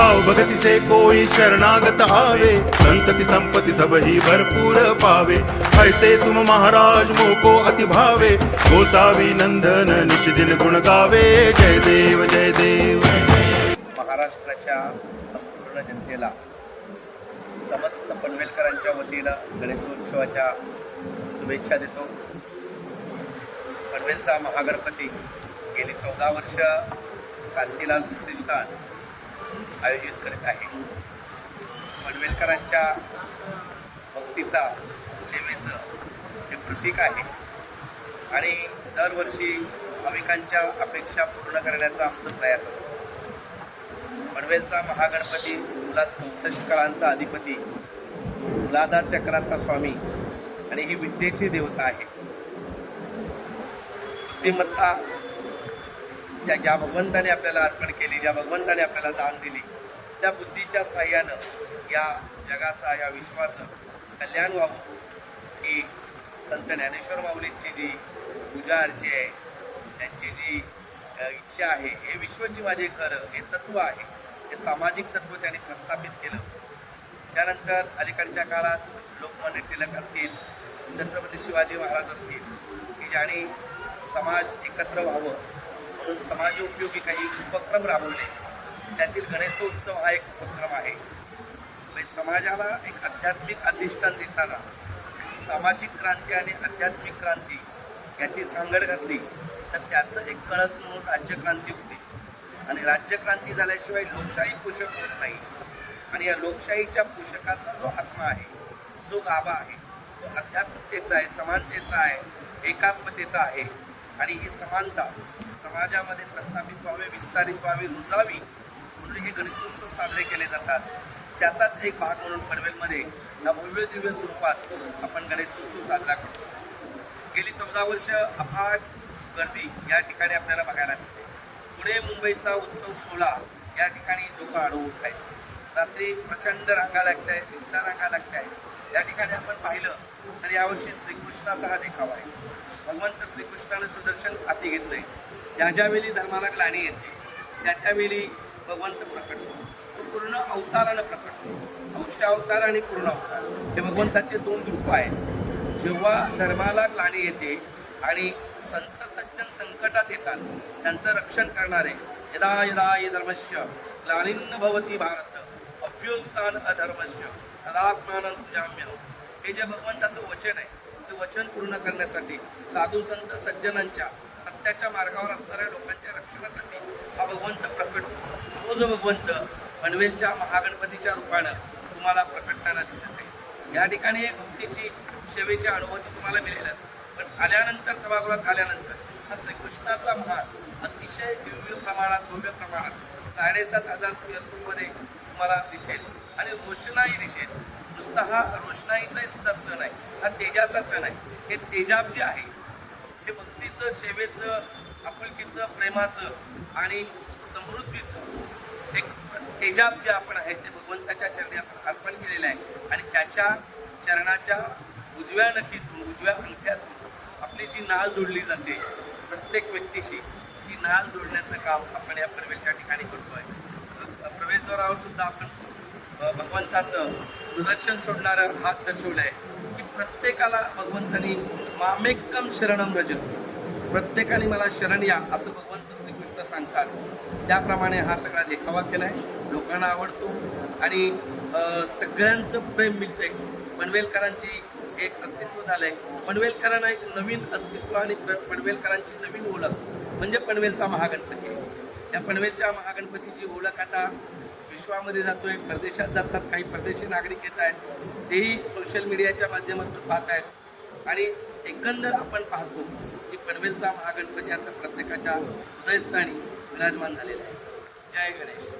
भाव भगतीचे कोई शरणागत आवे संतती संपती सब ही भरपूर पावे. ऐसे तुम महाराज मोको अति भावे गोसावी नंदन निच दिन गुण गावे. जय देव जय देव. महाराष्ट्राच्या संपूर्ण जनतेला समस्त पनवेलकरांच्या वतीनं गणेशोत्सवाच्या शुभेच्छा देतो. पनवेलचा महागणपती गेली चौदा वर्ष कांतीलाल प्रतिष्ठान आयोजित करीत आहे. पनवेलकरांच्या भक्तीचा सेवेचं हे प्रतीक आहे. आणि दरवर्षी भाविकांच्या अपेक्षा पूर्ण करण्याचा आमचा प्रयास असतो. पनवेलचा महागणपती तुला चौसष्ट काळांचा अधिपती मुलाधार चक्राचा स्वामी आणि ही विद्येची देवता आहे. बुद्धिमत्ता त्या ज्या भगवंताने आपल्याला अर्पण केली ज्या भगवंताने आपल्याला दान दिली त्या बुद्धीच्या साह्यानं या जगाचा या विश्वाचं कल्याण व्हावं. ही संत ज्ञानेश्वर माऊलींची जी पूजा अर्ची आहे त्यांची जी इच्छा आहे हे विश्वची माझे घर हे तत्व आहे. हे सामाजिक तत्व त्यांनी प्रस्थापित केलं. त्यानंतर अलीकडच्या काळात लोकमान्य टिळक असतील छत्रपती शिवाजी महाराज असतील की ज्याने समाज एकत्र व्हावं समाज समाजोपयोगी काही उपक्रम राबवले. त्यातील गणेशोत्सव हा एक उपक्रम आहे. म्हणजे समाजाला एक आध्यात्मिक अधिष्ठान देताना सामाजिक क्रांती आणि आध्यात्मिक क्रांती याची सांगड घातली तर त्याचं एक कळस म्हणून राज्यक्रांती होते. आणि राज्यक्रांती झाल्याशिवाय लोकशाही पोषक होत नाही. आणि या लोकशाहीच्या पोषकाचा जो आत्मा आहे जो गाभा आहे तो आध्यात्मिकतेचा आहे समानतेचा आहे एकात्मतेचा आहे. आणि ही समानता समाजामध्ये प्रस्थापित व्हावे विस्तारित व्हावी रुजावी म्हणून हे गणेशोत्सव साजरे केले जातात. त्याचाच एक भाग म्हणून पनवेलमध्ये भव्य दिव्य स्वरूपात आपण गणेशोत्सव साजरा करतो. गेली चौदा वर्ष अफाट गर्दी या ठिकाणी आपल्याला बघायला मिळते. पुणे मुंबईचा उत्सव सोहळा या ठिकाणी लोक अडवत आहेत. रात्री प्रचंड रांगा लागत आहेत दिवसा रांगा लागत आहेत या ठिकाणी आपण पाहिलं तर यावर्षी श्रीकृष्णाचा हा देखावा आहे. भगवंत श्रीकृष्णाने सुदर्शन हाती घेतलंय. ज्या ज्यावेळी धर्माला ग्लानी येते त्या त्यावेळी भगवंत प्रकट होतो. तो पूर्ण अवतारानं प्रकट होतो. अंश अवतार आणि पूर्ण अवतार. हे भगवंताचे दोन रूप आहेत. जेव्हा धर्माला ग्लानी येते आणि संत सज्जन संकटात येतात त्यांचं रक्षण करणारे यदा यदा ये धर्मस्य ग्लानिन्न भवती भारत अभ्युस्तान अधर्मस्य तदात्मानं सुजाम्य हे जे भगवंताचं वचन आहे ते वचन पूर्ण करण्यासाठी साधू संत सज्जनांच्या सत्याच्या मार्गावर असणाऱ्या लोकांच्या रक्षणासाठी हा भगवंत प्रकट तो जो भगवंत पनवेलच्या महागणपतीच्या रूपानं तुम्हाला प्रकटताना दिसत आहे. या ठिकाणी एक भक्तीची सेवेची अनुभूती तुम्हाला मिळेलच. पण आल्यानंतर सभागृहात आल्यानंतर हा श्रीकृष्णाचा महाल अतिशय दिव्य प्रमाणात भव्य प्रमाणात साडेसात हजार स्क्वेअर फूटमध्ये तुम्हाला दिसेल आणि रोषणाई दिसेल. नुसता हा रोषणाईचाही सुद्धा सण आहे. हा तेजाचा सण आहे. हे तेजाब जे आहे हे भक्तीचं सेवेचं आपुलकीचं प्रेमाचं आणि समृद्धीचं एक तेजाब जे आपण आहे ते भगवंताच्या चरणी आपण अर्पण केलेलं आहे. आणि त्याच्या चरणाच्या उजव्या नखीतून उजव्या अंगठ्यातून आपली जी नाळ जोडली जाते प्रत्येक व्यक्तीशी ती नाळ जोडण्याचं काम आपण या पनवेलच्या ठिकाणी करतो आहे प्रवेशद्वारावर सुद्धा आपण भगवंताचं सुदर्शन सोडणारं हात दर्शवलं आहे प्रत्येकाला भगवंतानी मामेक्कम शरणम रज प्रत्येकाने मला शरण या असं भगवंत श्रीकृष्ण सांगतात. त्याप्रमाणे हा सगळा देखावा केला आहे लोकांना आवडतो. आणि सगळ्यांचं प्रेम मिळतंय. पनवेलकरांची एक अस्तित्व झालं आहे पनवेलकरांना एक नवीन अस्तित्व आणि प- पनवेलकरांची नवीन ओळख. म्हणजे पनवेलचा महागणपती. या पनवेलच्या महागणपतीची ओळख आता विश्वामध्ये जातोय परदेशात जातात काही परदेशी नागरिक येत आहेत तेही सोशल मीडियाच्या माध्यमातून पाहत आहेत. आणि एकंदर आपण पाहतो की पनवेलचा महागणपती आता प्रत्येकाच्या हृदयस्थानी विराजमान झालेला आहे. जय गणेश.